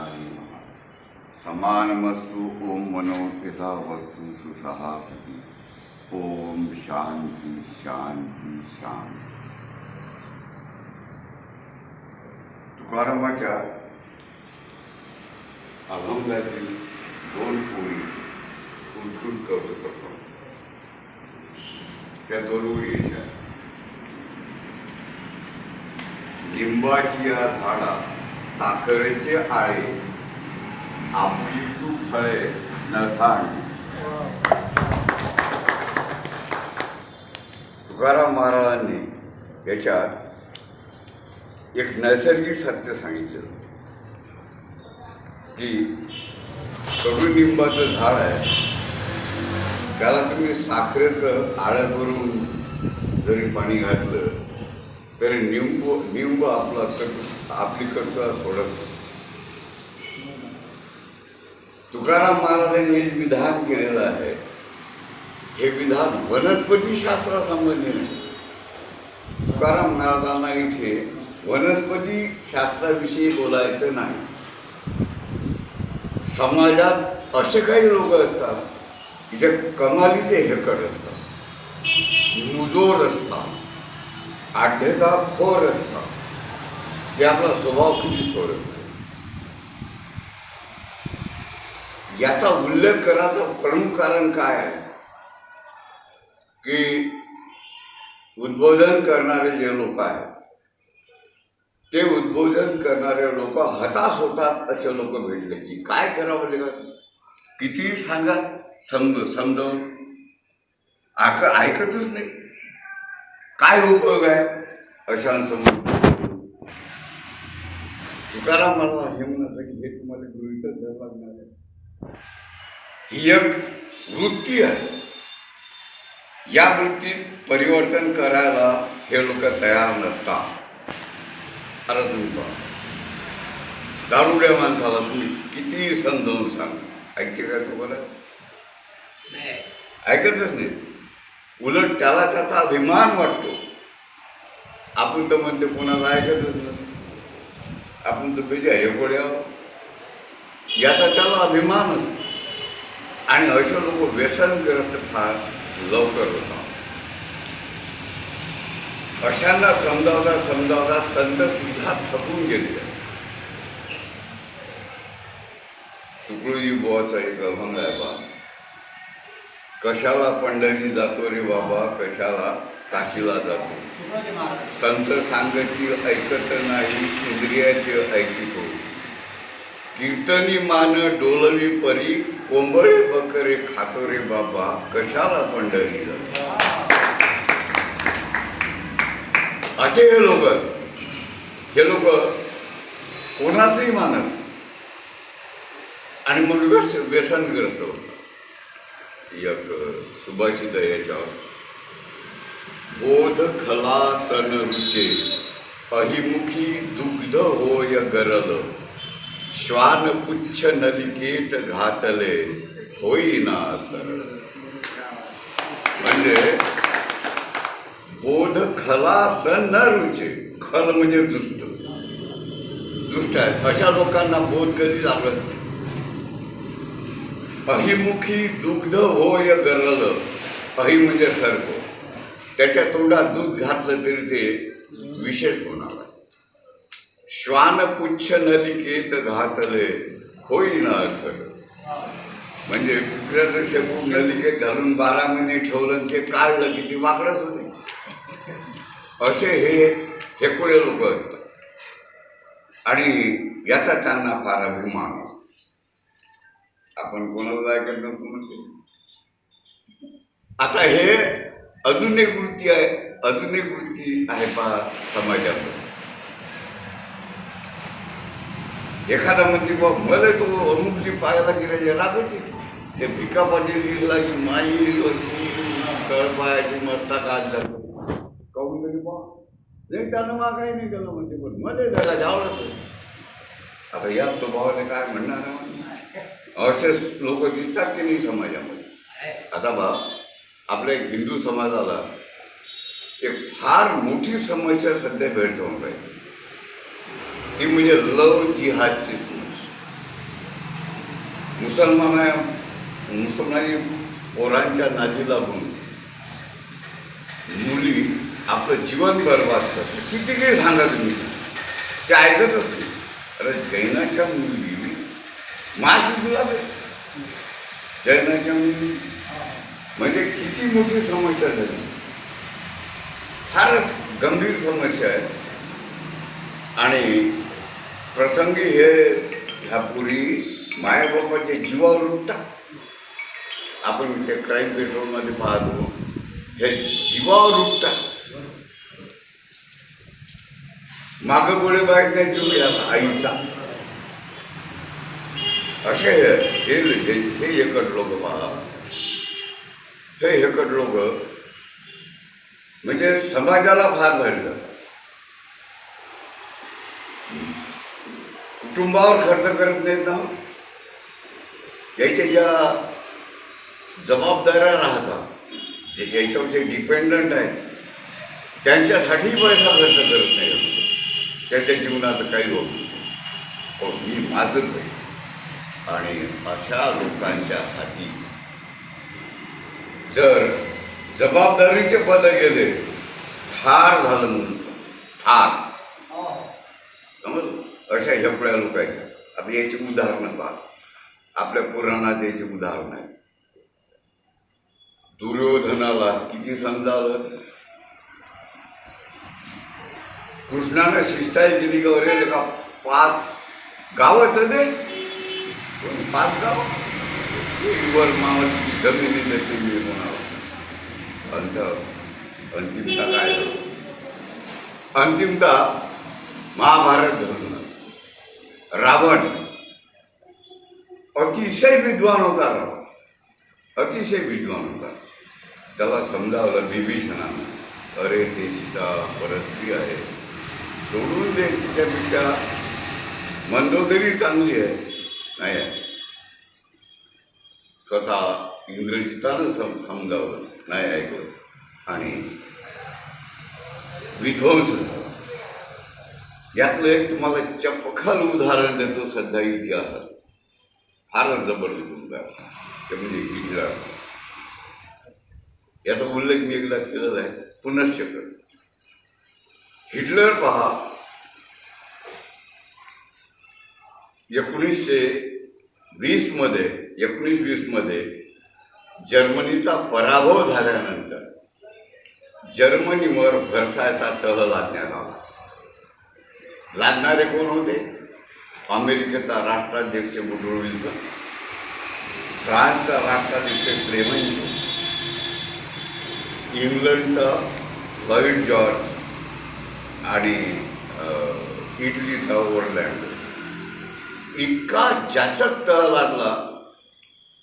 नमः समानमस्तु, ओम मनोपिता वस्तु सुसहासती। ओम शांती शांती शांती। तुकारामाच्या अभंगातील दोन ओळी उद्भूत करतो करतो. त्या दोन लिंबाची या झाडा साखरेचे आळे आपली तू फळे न तुकाराम महाराजांनी याच्यात एक नैसर्गिक सत्य सांगितलं. की कडुनिंबाचं झाड आहे. त्याला तुम्ही साखरेचं आळं करून जरी पाणी घातलं तर निंब निंब आपला कर्त आपली कर्तव्य सोडत तुकाराम महाराजांनी हे विधान केलेलं आहे. हे विधान वनस्पती शास्त्रासंबंधी नाही. तुकाराम महाराजांना इथे वनस्पती शास्त्राविषयी बोलायचं नाही. समाजात असे काही लोक असतात की जे कमालीचे हेकट असतात. मुजोड असतात. आढ्यता खोर असतात ते आपला स्वभाव कधी सोडत नाही. याचा उल्लेख करायचं प्रमुख कारण काय आहे? की उद्बोधन करणारे जे लोक आहेत ते उद्बोधन करणारे लोक हताश होतात असे लोक भेटले. की काय करावं लागेल कितीही सांगा समज समजावून. आक ऐकतच नाही. काय उपयोग आहे? अशांसमोर. तुकाराम मला हे म्हणत की हे तुम्हाला गृहीतच धरावं लागणार आहे ही एक वृत्ती आहे. या वृत्तीत परिवर्तन करायला हे लोक तयार नसतात. अरे तुम्ही दारुड्या माणसाला तुम्ही किती समजावून सांग. ऐकते काय तुम्हाला? ऐकतच नाही. उलट त्याला त्याचा अभिमान वाटतो. आपण तर म्हणते कोणाला ऐकतच नसतो. आपण तर बेजा हे गोड्या याचा त्याला अभिमान असतो. आणि असे लोक व्यसनग्रस्त फार लवकर होतात. अशांना समजावता समजावता संत सुद्धा थकून गेले तुकडोजी बुवाचा एक अभंग आहे बा. कशाला पंढरी जातो रे बाबा? कशाला? काशीला जातो. संत सांगती ऐकत नाही इंद्रियाचे ऐकितो. कीर्तनी मान डोलवी परी कोंबळे बकरे खातो रे बाबा. कशाला पंढरी जातो? असे हे लोक हे लोक कोणाचंही मानत आणि मग व्यसन व्यसनग्रस्त होतात. एक सुभाषित आहे याच्यावर. बोध खलासन रुचे अहिमुखी दुग्ध होय गरल. श्वान पुच्छ नलिकेत घातले होईना सरळ म्हणजे बोध खलासन न रुचे खल म्हणजे दुष्ट. दुष्ट आहे. अशा लोकांना बोध कधीच आवडत नाही. अहिमुखी दुग्ध होय गरलं अहि म्हणजे सरको त्याच्या तोंडात दूध घातलं तरी ते विशेष होणार आहे. श्वानपुच्छ नलिकेत घातले होईना सर म्हणजे कुत्र्याचं शेपूट नलिकेत घालून बारा महिने ठेवलं ते काढलं की ती वाकडच होते. असे हे हेकुळे लोक असतात. आणि याचा त्यांना फार अभिमान असतो. आपण कोणाला ऐकत नसतो म्हणजे? आता हे अजून एक वृत्ती आहे अजून एक वृत्ती आहे पहा समाजात एखादा म्हणते बा मला तो अमुकची पायाला गिरायचे रागायचे ते पिका पाटील दिसला की माई अशी तळपायाची मस्ता काल झालं. काहून तरी बा नाही त्यानं मा काही नाही केलं म्हणते पण मध्ये त्याला जावं आता या स्वभावाने काय म्हणणार म्हणजे? असे लोक दिसतात की नाही समाजामध्ये? आता बा आपल्या एक हिंदू समाजाला एक फार मोठी समस्या सध्या भेडसावून राहील. ती म्हणजे लव जिहादची समस्या. मुसलमान मुसलमानी पोरांच्या नादी लागून मुली आपलं जीवन बर्बाद करतात. किती काही सांगा तुम्ही. ते ऐकतच नाही. अरे जैनाच्या मुली. मास गुलाब जैनाच्या मुली. म्हणजे किती मोठी समस्या झाली. फारच गंभीर समस्या आहे. आणि प्रसंगी हे ह्या पुरी मायबापाच्या जीवावर उठतात. आपण ते क्राईम पेट्रोलमध्ये पाहतो. हे जीवावर उठतात. मागं पुढे बाहेर नाही तुम्ही आईचा. असे हे हे हे एकट लोक पहा. हे एकट लोक म्हणजे समाजाला फार भरलं कुटुंबावर खर्च करत नाहीत ना. याच्या ज्या जबाबदाऱ्या राहतात. जे याच्यावर जे डिपेंडंट आहेत त्यांच्यासाठी पैसा खर्च करत नाही त्याच्या जीवनात काही होत. हो मी माझं नाही आणि अशा लोकांच्या हाती जर जबाबदारीचे पद गेले ठार झालं म्हणून. ठार. समजलं? अशा हेपड्या लोकांच्या. आता याची उदाहरणं पहा. आपल्या पुराणात याची उदाहरण आहे दुर्योधनाला किती समजावलं कृष्णानं शिष्टाई दिली गौरे का पाच गावं तर दे पण पाच गाव? वर मावळची जमिनी देखील मी म्हणावं अंत अंतिमता काय अंतिमता महाभारत धरून रावण अतिशय विद्वान होता रावण. अतिशय विद्वान होता. त्याला समजावलं विभीषणानं. अरे ते सीता परस्त्री आहे. सोडून दे तिच्यापेक्षा. मंदोदरी चांगली आहे. नाही आहे. स्वतः इंद्रजितानं सम समजावलं. नाही ऐकलं. आणि विध्वंस. यातलं एक तुम्हाला चपखल उदाहरण देतो सध्या इतिहासात फारच जबरदस्त उदाहरण. ते म्हणजे हिटलर याचा उल्लेख मी एकदा केलेला आहे. पुनश्च करतो. हिटलर पहा. एकोणीसशे वीसमध्ये एकोणीस वीसमध्ये जर्मनीचा पराभव झाल्यानंतर जर्मनीवर भरसायचा तह लादण्यात आला. लादणारे कोण होते? अमेरिकेचा राष्ट्राध्यक्ष वुडरो विल्सन फ्रान्सचा राष्ट्राध्यक्ष क्लेमेन्शो इंग्लंडचा लॉईड जॉर्ज आणि इटलीचा ओव्हरलँड इतका जाचक तळ लागला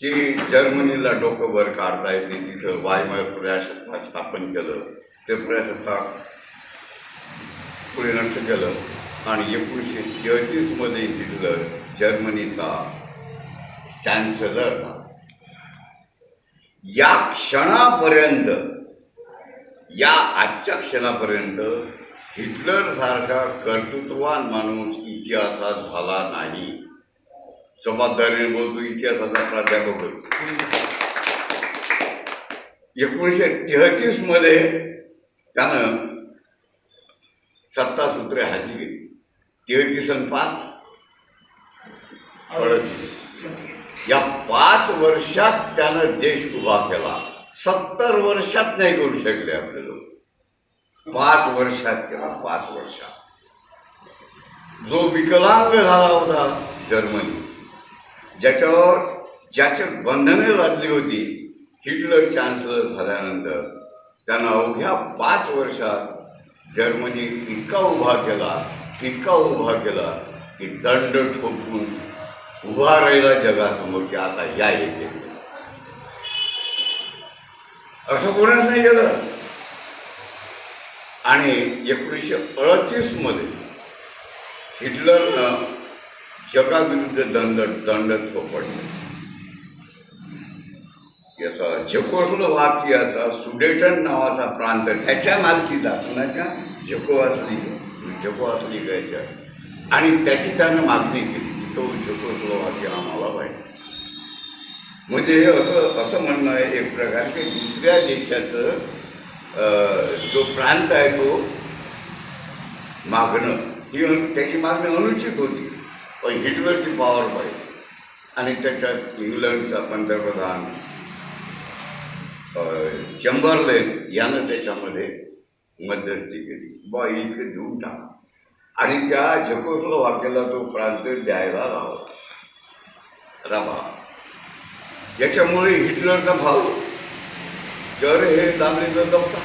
की जर्मनीला डोकं वर काढता येते तिथं वायमय प्रजासत्ताक स्थापन केलं. ते प्रजासत्ताक पुढे नष्ट केलं. आणि एकोणीसशे तेहतीसमध्ये हिटलर जर्मनीचा चान्सलर या क्षणापर्यंत या आजच्या क्षणापर्यंत हिटलरसारखा कर्तृत्ववान माणूस इतिहासात झाला नाही. जबाबदारीने बोलतो इतिहासाचा प्राध्यापक होतो. एकोणीसशे तेहतीसमध्ये त्यानं सत्ता सूत्रे हाती घेतली. तेहतीस आणि पाच. अडतीस या पाच वर्षात त्यानं देश उभा केला. सत्तर वर्षात नाही करू शकले आपले लोक. पाच वर्षात केला पाच वर्षात. जो विकलांग झाला होता जर्मनी ज्याच्यावर ज्याच्या बंधने लादली होती हिटलर चान्सलर झाल्यानंतर त्यानं अवघ्या पाच वर्षात जर्मनी इतका उभा केला इतका उभा केला की दंड ठोकून उभा राहिला जगासमोर की आता या येते असं कोणाच नाही केलं? आणि एकोणीसशे अडतीसमध्ये हिटलरनं जगाविरुद्ध दंड दंड थोपडले. याचा झेकोस्लोव्हाकियाचा सुडेटन नावाचा प्रांत त्याच्या मालकीचा कुणाच्या? झेकोवासली झेकोवासली गायच्या आणि त्याची त्यानं मागणी केली की तो झेकोस्लोव्हाकिया आम्हाला पाहिजे. म्हणजे हे असं असं म्हणणं आहे एक प्रकारे की दुसऱ्या देशाचं जो प्रांत आहे तो मागणं. ही त्याची मागणी अनुचित होती. पण हिटलरची पॉवर पाहिजे. आणि त्याच्यात इंग्लंडचा पंतप्रधान चंबरलेन यानं त्याच्यामध्ये मध्यस्थी केली. बॉ इतकं देऊन टाका. आणि त्या झकोस्लोवाक्याला तो प्रांत द्यायला लावला. राबा. याच्यामुळे हिटलरचा भाव जर हे दाबलेचा दबता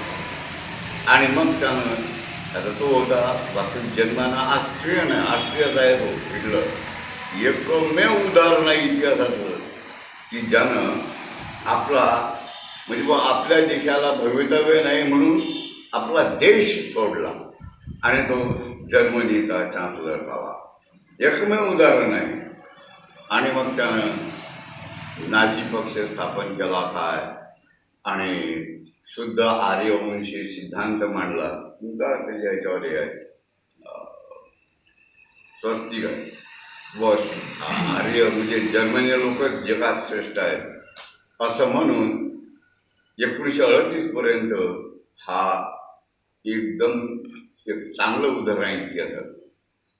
आणि मग त्यानं आता तो होता वास्तविक जन्मानं ऑस्ट्रियन आहे ऑस्ट्रियाचा आहे तो हिटलर. एकमेव उदाहरण आहे इतिहासाचं की ज्यानं आपला म्हणजे बा आपल्या देशाला भवितव्य नाही म्हणून आपला देश सोडला. आणि तो जर्मनीचा चान्सलर झाला एकमेव उदाहरण आहे. आणि मग त्यानं नाझी पक्ष स्थापन केला काय आणि शुद्ध आर्यवंशी सिद्धांत मांडला. तुमचा त्याच्या याच्यावर हे आहे. स्वस्ती स्वस्तिक आहे. व आर्य म्हणजे जर्मनी लोकच जगात श्रेष्ठ आहेत असं म्हणून एकोणीसशे अडतीसपर्यंत हा एकदम एक चांगलं उदाहरण आहे इतिहासात.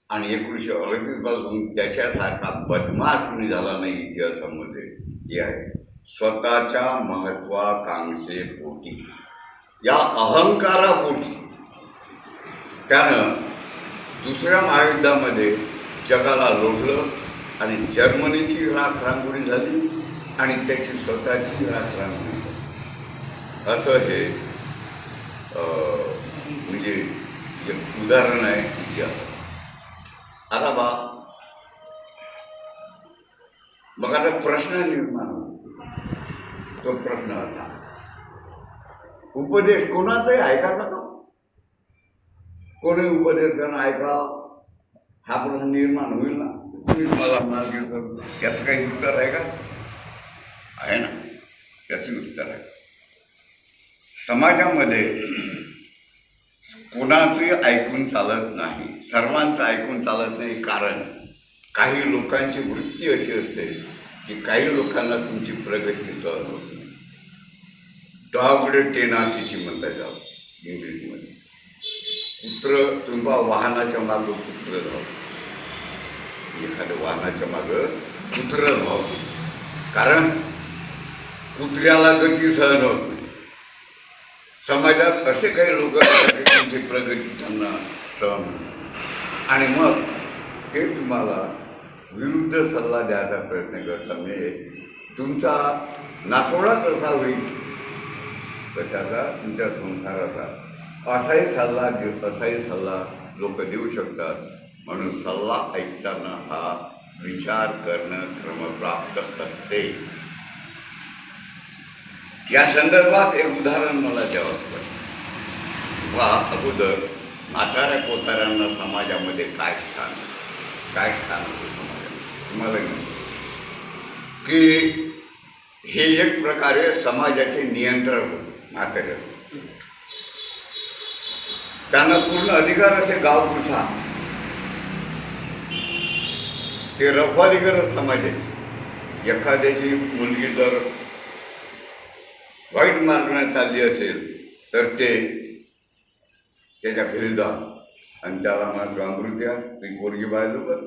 आणि एकोणीसशे अडतीसपासून त्याच्यासारखा बदमाश कुणी झाला नाही इतिहासामध्ये. हे आहे. स्वतःच्या महत्वाकांक्षेपोटी या अहंकारापोटी. त्यानं दुसऱ्या महायुद्धामध्ये जगाला लोटलं आणि जर्मनीची राख रांगोळी झाली आणि त्याची स्वतःची राख रांगोळी झाली. असं हे अं, म्हणजे एक उदाहरण आहे इतिहास आता बा मग आता प्रश्न निर्माण होतो. तो प्रश्न असा. उपदेश कोणाचाही ऐकायचा का? कोणी उपदेश करणं ऐका. हा प्रश्न निर्माण होईल ना? तुम्ही मला मार्ग याचं काही उत्तर आहे का? आहे ना? याचं उत्तर आहे. समाजामध्ये कोणाचे ऐकून चालत नाही सर्वांचं ऐकून चालत नाही कारण काही लोकांची वृत्ती अशी असते की काही लोकांना तुमची प्रगती सहज होते नाही टेनासीची टेनासिटी म्हणता येतात इंग्लिशमध्ये. कुत्र तुम्हा वाहनाच्या मागं कुत्र धाव एखाद्या वाहनाच्या मागं कुत्र धाव कारण कुत्र्याला गती सहन होत नाही. समाजात असे काही लोक असतात तुमची प्रगती त्यांना सहन आणि मग ते तुम्हाला विरुद्ध सल्ला द्यायचा प्रयत्न करतात. म्हणजे तुमचा नाकोडा कसा होईल? कशाचा? तुमच्या संसाराचा. असाही सल्ला देऊ असाही सल्ला लोक देऊ शकतात. म्हणून सल्ला ऐकताना हा विचार करणं क्रमप्राप्त असते. या संदर्भात एक उदाहरण मला द्यावंच पडेल वा अगोदर म्हाताऱ्या कोताऱ्यांना समाजामध्ये काय स्थान काय स्थान होतं समाजामध्ये? तुम्हाला की हे एक प्रकारे समाजाचे नियंत्रण होते. म्हाताऱ्या त्यांना पूर्ण अधिकार असे गाव पुसा ते रखवाली करत समाजाची. एखाद्याची मुलगी जर वाईट मार्गाने चालली असेल तर ते त्याच्या घरी जा आणि त्याला मग द्या. ती पोरगी बाहेर कर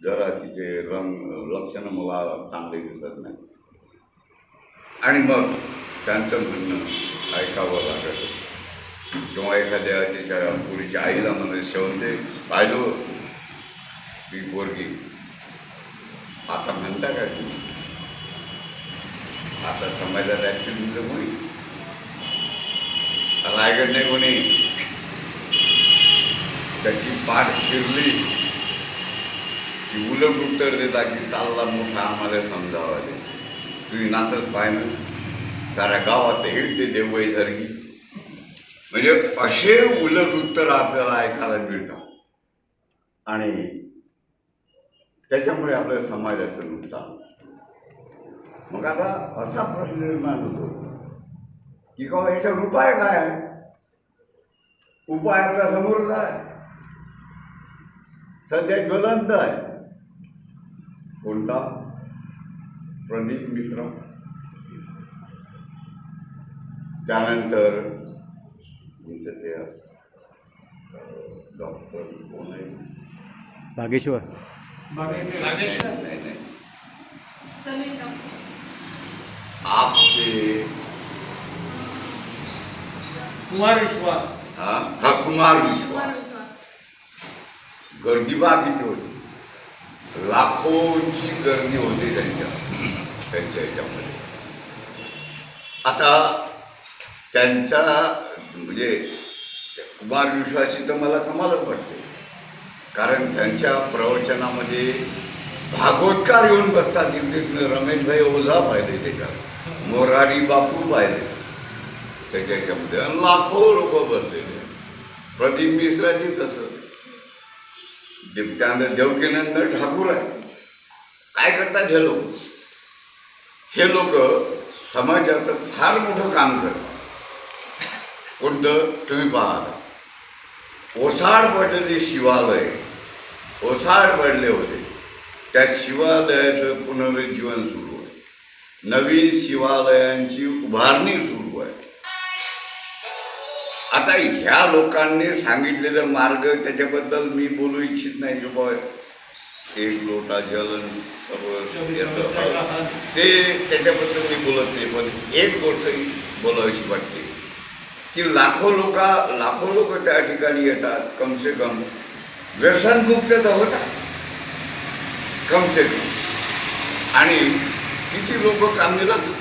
जरा तिचे रंग लक्षणं मला चांगले दिसत नाही. आणि मग त्यांचं म्हणणं ऐकावं लागत असतं. किंवा एखाद्या तिच्या मुलीच्या आईला म्हणत शेवंते पाहिलो ही पोरगी. आता म्हणता काय तुम्ही? आता समाजात ॲक्च्युली तुमचं कोणी? रायगड नाही कोणी? त्याची पाठ फिरली की उलट उत्तर देता की चालला मोठा आम्हाला समजावं तुम्ही नातच पाय ना. साऱ्या गावात हिडते देवबाई सारखी. म्हणजे असे उलट उत्तर आपल्याला ऐकायला मिळतात आणि त्याच्यामुळे आपल्या समाजाचं नुकसान मग आता असा प्रश्न निर्माण होतो की का याच्यावर उपाय काय आहे? उपाय आपल्या समोरच आहे. सध्या ज्वलंत आहे. कोणता? प्रदीप मिश्रा. त्यानंतर तुमचं ते डॉक्टर कोण आहे? बागेश्वर. नाही नाही आपचे कुमार विश्वास. हा? हा कुमार विश्वास. गर्दी बा किती होती. लाखोंची गर्दी होती त्यांच्या त्यांच्या ह्याच्यामध्ये आता त्यांचा म्हणजे कुमार विश्वासी तर मला कमालच वाटते. कारण त्यांच्या प्रवचनामध्ये भागवतकार येऊन बसतात. तिथे रमेशभाई ओझा पाहिले त्याच्यात. मोरारी बापू पाहिले. त्याच्या याच्यामध्ये लाखो लोक बसलेले. प्रदीप मिश्राजी तसं. देव- त्यानंतर देवकीनंद ठाकूर आहे काय करतात हे लोक? हे लोक समाजाचं फार मोठं काम करतात. कोणतं? तुम्ही पाहा. ओसाड पडलेले शिवालय ओसाड पडले होते. त्या शिवालयाचं पुनरुज्जीवन सुरू आहे. नवीन शिवालयांची उभारणी सुरू आहे. आता ह्या लोकांनी सांगितलेला मार्ग त्याच्याबद्दल मी बोलू इच्छित नाही की बाबा एक लोटा जलन सर्व याचं ते त्याच्याबद्दल मी बोलत नाही पण एक गोष्ट बोलावीशी वाटते. की लाखो लोक लाखो लोक त्या ठिकाणी येतात कमसे कम. व्यसनमुक्त तर होतात. कमसे कम. आणि किती लोक कामी लागले?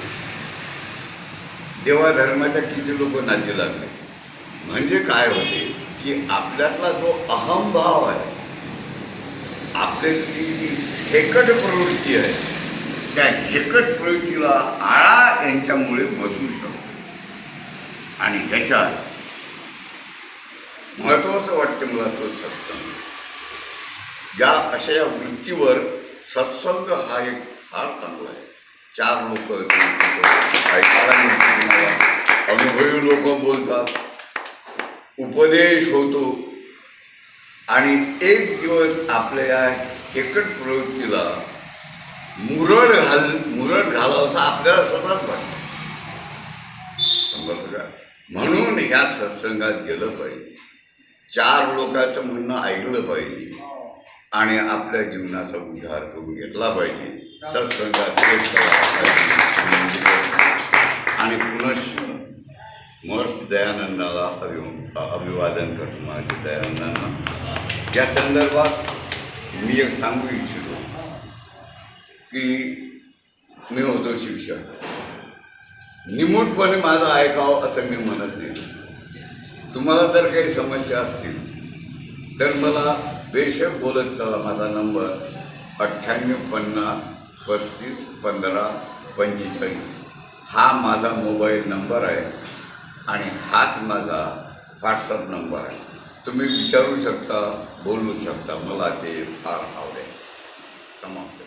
देवा धर्माच्या किती लोक नादी लागले? म्हणजे काय होते की आपल्यातला जो अहमभाव आहे आपल्यातली जी हेकट प्रवृत्ती आहे त्या हेकट प्रवृत्तीला आळा यांच्यामुळे बसून आणि ह्याच्यात महत्वाचं वाटते मला तो सत्संग. या अशा या वृत्तीवर सत्संग हा एक फार चांगला आहे. चार लोक ऐकायला मिळते अनुभवी लोक बोलतात. उपदेश होतो. आणि एक दिवस आपल्या या एकट प्रवृत्तीला मुरड घाल मुरड घालावसा आपल्याला स्वतःच वाटतं. समजा म्हणून ह्या सत्संगात गेलं पाहिजे. चार लोकांचं म्हणणं ऐकलं पाहिजे. आणि आपल्या जीवनाचा उद्धार करून घेतला पाहिजे. सत्संगात आणि पुनश्च महर्षी दयानंदाला अभि अभिवादन करतो महर्षी दयानंदांना. या संदर्भात मी एक सांगू इच्छितो की मी होतो शिक्षक. निमूटपणे माझं ऐकावं असं मी म्हणत नाही. तुम्हाला जर काही समस्या असतील तर मला बेशक बोलत चला. माझा नंबर अठ्ठ्याण्णव पन्नास पस्तीस पंधरा पंचेचाळीस. हा माझा मोबाईल नंबर आहे आणि हाच माझा व्हॉट्सअप नंबर आहे. तुम्ही विचारू शकता बोलू शकता. मला ते फार आवडेल. समाप्त.